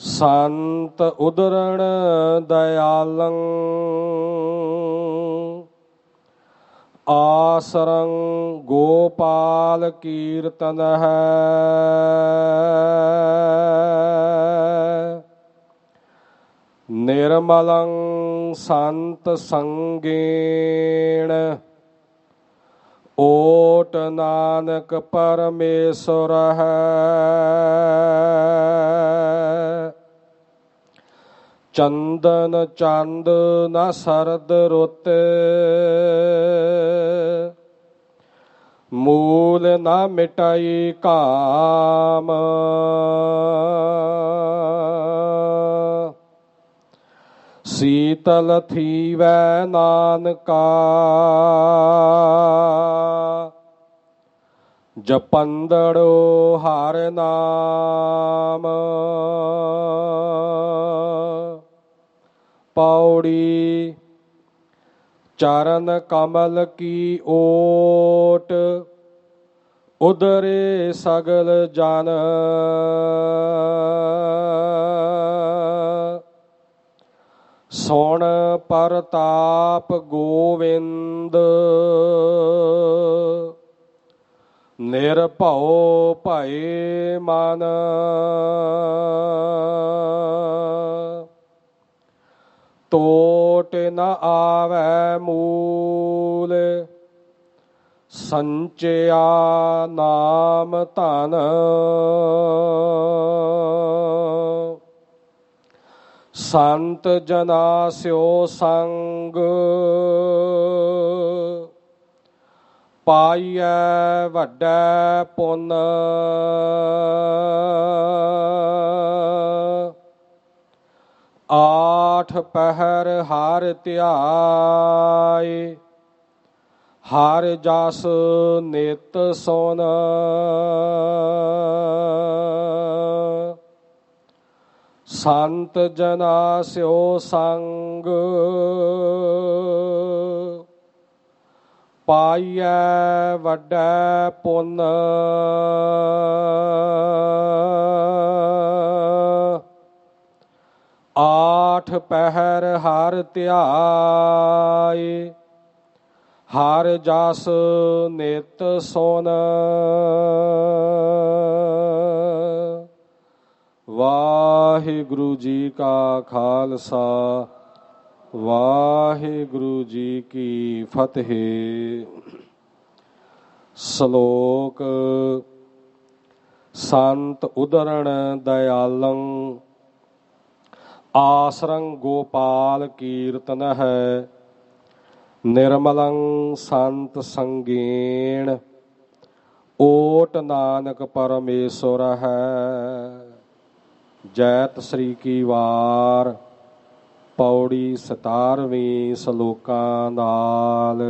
ਸੰਤ ਉਦਰਣ ਦਇਆਲੰ ਆਸਰੰ ਗੋਪਾਲ ਕੀਰਤਨ ਹੈ। ਨਿਰਮਲੰ ਸੰਤ ਸੰਗੇਣ ਓਟ ਨਾਨਕ ਪਰਮੇਸ਼ਰ ਹੈ। ਚੰਦਨ ਚੰਦ ਨਾ ਸਰਦ ਰੁੱਤ। ਮੂਲ ਨਾ ਮਿਟਾਈ ਕਾਮ। ਸੀਤਲ ਥੀਵੈ ਨਾਨਕਾ। ਜਪੰਦੜੋ ਹਰ ਨਾਮ। ਪੌੜੀ ਚਰਨ ਕਮਲ ਕੀ ਓਟ ਉਦਰੇ ਸਗਲ ਜਨ। ਸੋਣ ਪਰਤਾਪ ਗੋਵਿੰਦ ਨਿਰਭਉ ਭਏ ਮਨ। ਨ ਆਵੈ ਮੂਲ। ਸੰਚਿਆ ਨਾਮ ਧਨ। ਸੰਤ ਜਨਾ ਸਿਓ ਸੰਗ। ਪਾਈਐ ਵੱਡਾ ਪੁੰਨ। ਆ ਆਠ ਪਹਿਰ ਹਾਰ ਧਿਆਏ। ਹਰ ਜਸ ਨਿਤ ਸੋਨ। ਸੰਤ ਜਨਾ ਸਿਓ ਸੰਗ। ਪਾਈਐ ਵੱਡਾ ਪੁੰਨ। ਆਠ ਪਹਿਰ ਹਾਰ ਧਿਆਏ, ਹਾਰ ਜਸ ਨਿਤ ਸੋਨ। ਵਾਹਿਗੁਰੂ ਜੀ ਕਾ ਖਾਲਸਾ, ਵਾਹਿਗੁਰੂ ਜੀ ਕੀ ਫਤਿਹ। ਸ਼ਲੋਕ, ਸੰਤ ਉਦਰਣ ਦਇਆਲੰ ਆਸਰੰ ਗੋਪਾਲ ਕੀਰਤਨ ਹੈ, ਨਿਰਮਲੰ ਸੰਤ ਸੰਗੇਣ, ਓਟ ਨਾਨਕ ਪਰਮੇਸ਼ਰ ਹੈ। ਜੈਤ ਸ੍ਰੀ ਕੀ ਵਾਰ, ਪੌੜੀ 17ਵੀਂ ਸ਼ਲੋਕਾਂ ਨਾਲ।